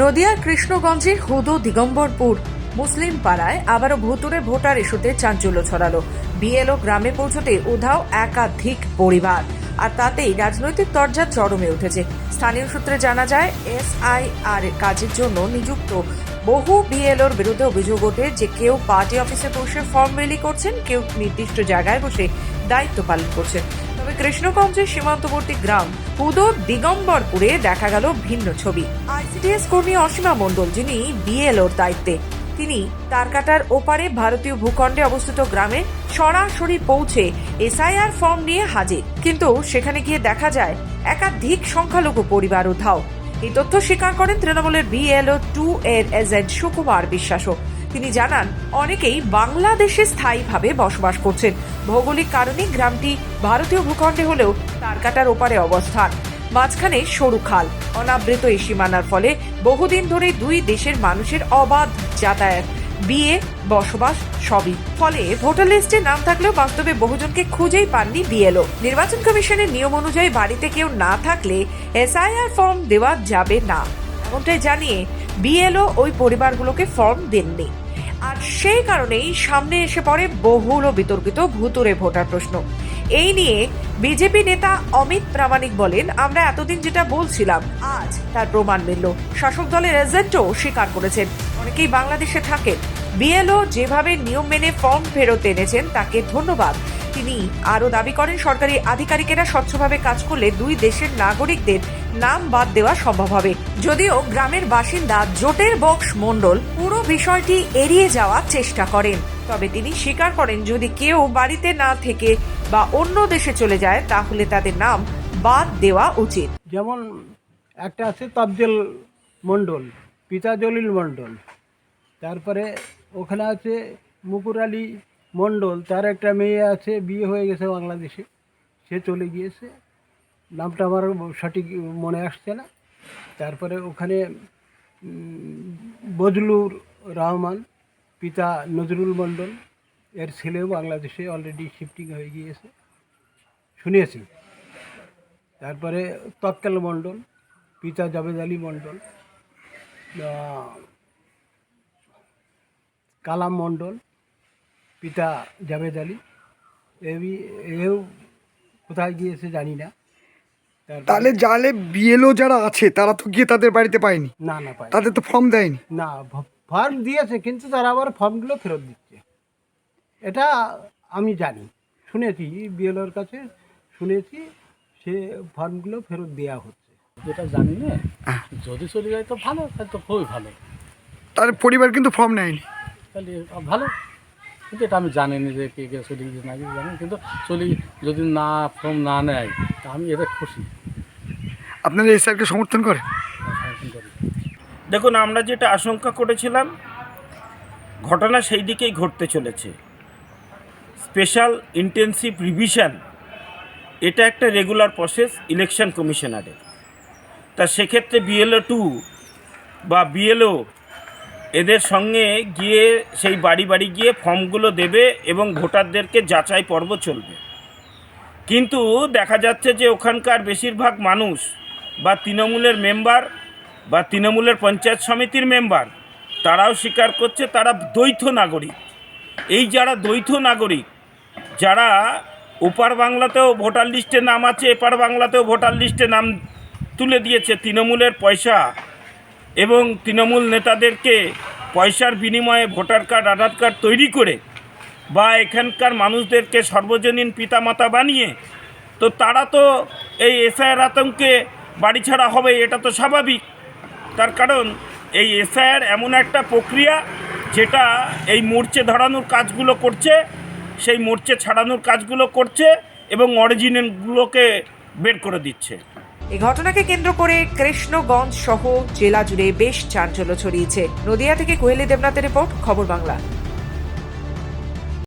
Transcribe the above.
নদিয়ার কৃষ্ণগঞ্জের হুদু দিগম্বরপুর মুসলিম পাড়ায় আবারও ভুতুরে ভোটার ইস্যুতে চাঞ্চল্য ছড়ালো। বিএলও গ্রামে পৌঁছতে উধাও একাধিক পরিবার। আর তাতেই রাজনৈতিক তরজা চরমে উঠেছে। স্থানীয় সূত্রে জানা যায়, এসআইআর কাজের জন্য নিযুক্ত বহু বিএলওর বিরুদ্ধে অভিযোগ ওঠে যে কেউ পার্টি অফিসে বসে ফর্ম বিলি করছেন, কেউ নির্দিষ্ট জায়গায় বসে দায়িত্ব পালন করছেন। তবে কৃষ্ণগঞ্জের সীমান্তবর্তী গ্রাম পুদো দিগম্বরপুরে দেখা গেল ভিন্ন ছবি। আইসিডিএস কর্মী অসীমা মণ্ডল, যিনি বিএলওর দায়িত্বে, তিনি তারকাটার ওপারে ভারতীয় ভূখণ্ডে অবস্থিত গ্রামে সরাসরি পৌঁছে এসআইআর ফর্ম নিয়ে হাজির। কিন্তু সেখানে গিয়ে দেখা যায়, একাধিক সংখ্যালঘু পরিবার উধাও। এই তথ্য স্বীকার করেন তৃণমূলের বিএলও টু এর এজেন্ট সুকুমার বিশ্বাসও। তিনি জানান, অনেকেই বাংলাদেশে স্থায়ীভাবে বসবাস করছেন। ভৌগোলিক কারণে গ্রামটি ভারতীয় ভূখণ্ডে হলেও তারকাটার ওপারে অবস্থান। মাঝখানে সরু খাল। অনাবৃত এই সীমানার ফলে বহুদিন ধরে দুই দেশের মানুষের অবাধ যাতায়াত। বিয়ে, বসবাস সবই। ফলে ভোটার লিস্টে নাম থাকলেও বাস্তবে বহুজনকে খুঁজেই পাননি বিএলও। নির্বাচন কমিশনের নিয়ম অনুযায়ী বাড়িতে কেউ না থাকলে এসআইআর ফর্ম দেওয়া যাবে না। এমনটাই জানিয়ে বিএলও ওই পরিবারগুলোকে ফর্ম দেননি। আর সেই কারণেই সামনে এসে পড়ে বহুল বিতর্কিত ভুতুরে ভোটার প্রশ্ন। এই নিয়ে বিজেপি নেতা অমিত প্রামাণিক বলেন, আমরা এতদিন যেটা বলছিলাম, আজ তার প্রমাণ মিলল। শাসক দলের এজেন্টও স্বীকার করেছেন। অনেকেই বাংলাদেশে থাকেন। বিএলও যেভাবে নিয়ম মেনে ফর্ম ফেরত এনেছেন, তাকে ধন্যবাদ। তিনি আরও দাবি করেন, সরকারি আধিকারিকেরা স্বচ্ছভাবে কাজ করলে দুই দেশের নাগরিকদের নাম বাদ দেওয়া সম্ভব হবে। যদিও গ্রামের বাসিন্দা জোটের বক্স মণ্ডল পুরো বিষয়টি এড়িয়ে যাওয়ার চেষ্টা করেন। তবে তিনি স্বীকার করেন, যদি কেউ বাড়িতে না থেকে বা অন্য দেশে চলে যায়, তাহলে তাদের নাম বাদ দেওয়া উচিত। যেমন একটা আছে তাবজেল মণ্ডল, পিতা জলিল মণ্ডল। তারপরে ওখানে আছে মুকুর আলী মণ্ডল, তার একটা মেয়ে আছে, বিয়ে হয়ে গেছে বাংলাদেশে। সে চলে গিয়েছে। নামটা আমার সঠিক মনে আসছে না। তারপরে ওখানে বজলুর রহমান, পিতা নজরুল মণ্ডল, এর ছেলেও বাংলাদেশে অলরেডি শিফটিং হয়ে গিয়েছে। শুনিয়েছি তারপরে তৎকাল মণ্ডল, পিতা জাবেদ আলী মণ্ডল কালাম মণ্ডল পিতা জাবেদ আলী। এই এও কোথায় গিয়েছে জানি না। তারপরে- তাহলে জালে বিএলও যারা আছে তারা তো গিয়ে তাদের বাড়িতে পায়নি? না না পাই তাদের তো ফর্ম দেয়নি? না ফর্ম দিয়েছে কিন্তু তারা আবার ফর্মগুলো ফেরত দিচ্ছে। এটা আমি জানি। শুনেছি বিএলওর কাছে শুনেছি সে ফর্মগুলো ফেরত দেওয়া হচ্ছে। যেটা জানি না যদি চলে যায় তো ভালো তাহলে তো খুবই ভালো। তার পরিবার কিন্তু ফর্ম নেয়নি। তাহলে ভালো। কিন্তু এটা আমি জানি না যে কে কে চলে গেছে না কিছু জানি কিন্তু চলি যদি না ফর্ম না নেয় তা আমি এটা খুশি। আপনারা সমর্থন করেন সমর্থন করে দেখুন আমরা যেটা আশঙ্কা করেছিলাম ঘটনা সেই দিকেই ঘটতে চলেছে। স্পেশাল ইন্টেন্সিভ রিভিশন এটা একটা রেগুলার প্রসেস ইলেকশন কমিশনারের। তা সেক্ষেত্রে বিএলও টু বা বিএলও এদের সঙ্গে গিয়ে সেই বাড়ি বাড়ি গিয়ে ফর্মগুলো দেবে এবং ভোটারদেরকে যাচাই পর্ব চলবে। কিন্তু দেখা যাচ্ছে যে ওখানকার বেশিরভাগ মানুষ বা তৃণমূলের মেম্বার বা তৃণমূলের পঞ্চায়েত সমিতির মেম্বার, তারাও স্বীকার করছে তারা দ্বৈত নাগরিক। এই যারা দ্বৈত নাগরিক, যারা ওপার বাংলাতেও ভোটার লিস্টে নাম আছে, এপার বাংলাতেও ভোটার লিস্টে নাম তুলে দিয়েছে, তৃণমূলের পয়সা এবং তৃণমূল নেতাদেরকে পয়সার বিনিময়ে ভোটার কার্ড, আধার কার্ড তৈরি করে বা এখানকার মানুষদেরকে সর্বজনীন পিতামাতা বানিয়ে, তো তারা তো এই এসআইয়ের আতঙ্কে বাড়ি ছাড়া হবে এটা তো স্বাভাবিক। তার কারণ এই এসআইয়ের এমন একটা প্রক্রিয়া যেটা এই মোর্চে ধরানোর কাজগুলো করছে, সেই মোর্চে ছাড়ানোর কাজগুলো করছে এবং অরিজিনালগুলোকে বের করে দিচ্ছে। এই ঘটনাকে কেন্দ্র করে কৃষ্ণগঞ্জ সহ জেলা জুড়ে বেশ চাঞ্চল্য ছড়িয়েছে। নদিয়া থেকে কোহেলি দেবনাথের রিপোর্ট, খবর বাংলা।